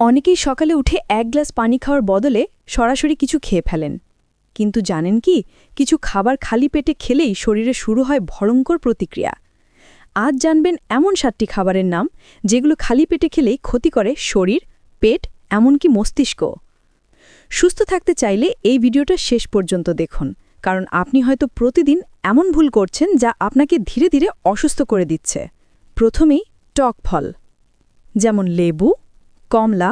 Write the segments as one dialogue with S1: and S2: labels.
S1: অনেকেই সকালে উঠে এক গ্লাস পানি খাওয়ার বদলে সরাসরি কিছু খেয়ে ফেলেন। কিন্তু জানেন কি, কিছু খাবার খালি পেটে খেলেই শরীরে শুরু হয় ভয়ঙ্কর প্রতিক্রিয়া। আজ জানবেন এমন সাতটি খাবারের নাম, যেগুলো খালি পেটে খেলেই ক্ষতি করে শরীর, পেট, এমনকি মস্তিষ্ক। সুস্থ থাকতে চাইলে এই ভিডিওটা শেষ পর্যন্ত দেখুন, কারণ আপনি হয়তো প্রতিদিন এমন ভুল করছেন যা আপনাকে ধীরে ধীরে অসুস্থ করে দিচ্ছে। প্রথমেই টক ফল, যেমন লেবু কমলা,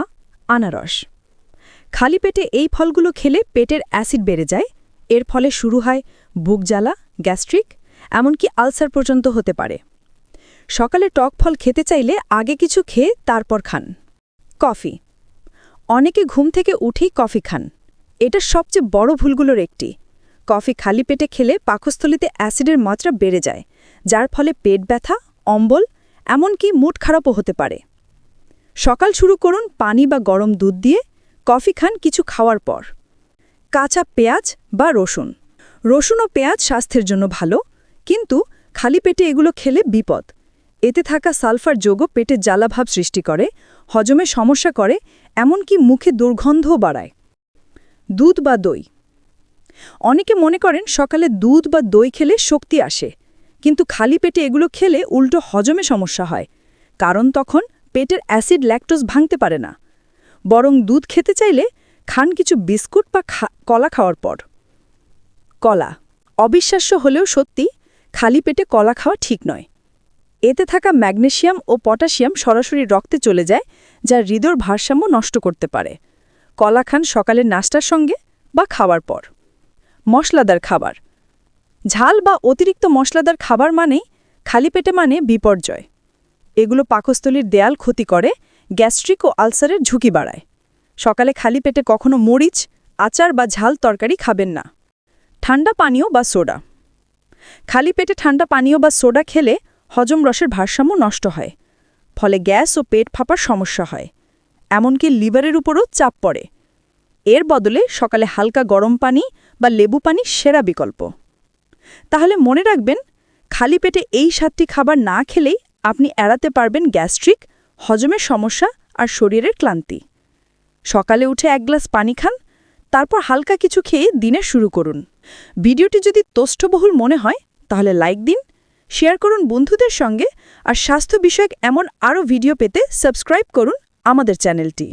S1: আনারস। খালি পেটে এই ফলগুলো খেলে পেটের অ্যাসিড বেড়ে যায়। এর ফলে শুরু হয় বুক জ্বালা, গ্যাস্ট্রিক, এমনকি আলসার পর্যন্ত হতে পারে। সকালে টক ফল খেতে চাইলে আগে কিছু খেয়ে তারপর খান। কফি। অনেকে ঘুম থেকে উঠেই কফি খান। এটা সবচেয়ে বড় ভুলগুলোর একটি। কফি খালি পেটে খেলে পাকস্থলিতে অ্যাসিডের মাত্রা বেড়ে যায়, যার ফলে পেট ব্যথা, অম্বল, এমনকি মুড খারাপও হতে পারে। সকাল শুরু করুন পানি বা গরম দুধ দিয়ে, কফি খান কিছু খাওয়ার পর। কাঁচা পেঁয়াজ বা রসুন। রসুন ও পেঁয়াজ স্বাস্থ্যের জন্য ভালো, কিন্তু খালি পেটে এগুলো খেলে বিপদ। এতে থাকা সালফার যোগও পেটে জ্বালাভাব সৃষ্টি করে, হজমে সমস্যা করে, এমনকি মুখে দুর্গন্ধও বাড়ায়। দুধ বা দই। অনেকে মনে করেন সকালে দুধ বা দই খেলে শক্তি আসে, কিন্তু খালি পেটে এগুলো খেলে উল্টো হজমে সমস্যা হয়, কারণ তখন পেটের অ্যাসিড ল্যাকটোজ ভাঙতে পারে না। বরং দুধ খেতে চাইলে খান কিছু বিস্কুট বা কলা খাওয়ার পর। কলা, অবিশ্বাস্য হলেও সত্যি, খালি পেটে কলা খাওয়া ঠিক নয়। এতে থাকা ম্যাগনেশিয়াম ও পটাশিয়াম সরাসরি রক্তে চলে যায়, যা হৃদয় ভারসাম্য নষ্ট করতে পারে। কলা খান সকালের নাস্তার সঙ্গে বা খাওয়ার পর। মশলাদার খাবার, ঝাল বা অতিরিক্ত মশলাদার খাবার মানেই খালি পেটে মানে বিপর্যয়। এগুলো পাকস্থলীর দেয়াল ক্ষতি করে, গ্যাস্ট্রিক ও আলসারের ঝুঁকি বাড়ায়। সকালে খালি পেটে কখনো মরিচ, আচার বা ঝাল তরকারি খাবেন না। ঠান্ডা পানীয় বা সোডা। খালি পেটে ঠান্ডা পানীয় বা সোডা খেলে হজম রসের ভারসাম্য নষ্ট হয়, ফলে গ্যাস ও পেট ফাঁপার সমস্যা হয়। এমনকি লিভারের উপরও চাপ পড়ে। এর বদলে সকালে হালকা গরম পানি বা লেবু পানি সেরা বিকল্প। তাহলে মনে রাখবেন, খালি পেটে এই সাতটি খাবার না খেলেই আপনি এড়াতে পারবেন গ্যাস্ট্রিক, হজমের সমস্যা আর শরীরের ক্লান্তি। সকালে উঠে এক গ্লাস পানি খান, তারপর হালকা কিছু খেয়ে দিনে শুরু করুন। ভিডিওটি যদি তোষ্ঠবহুল মনে হয়, তাহলে লাইক দিন, শেয়ার করুন বন্ধুদের সঙ্গে, আর স্বাস্থ্য বিষয়ক এমন আরও ভিডিও পেতে সাবস্ক্রাইব করুন আমাদের চ্যানেলটি।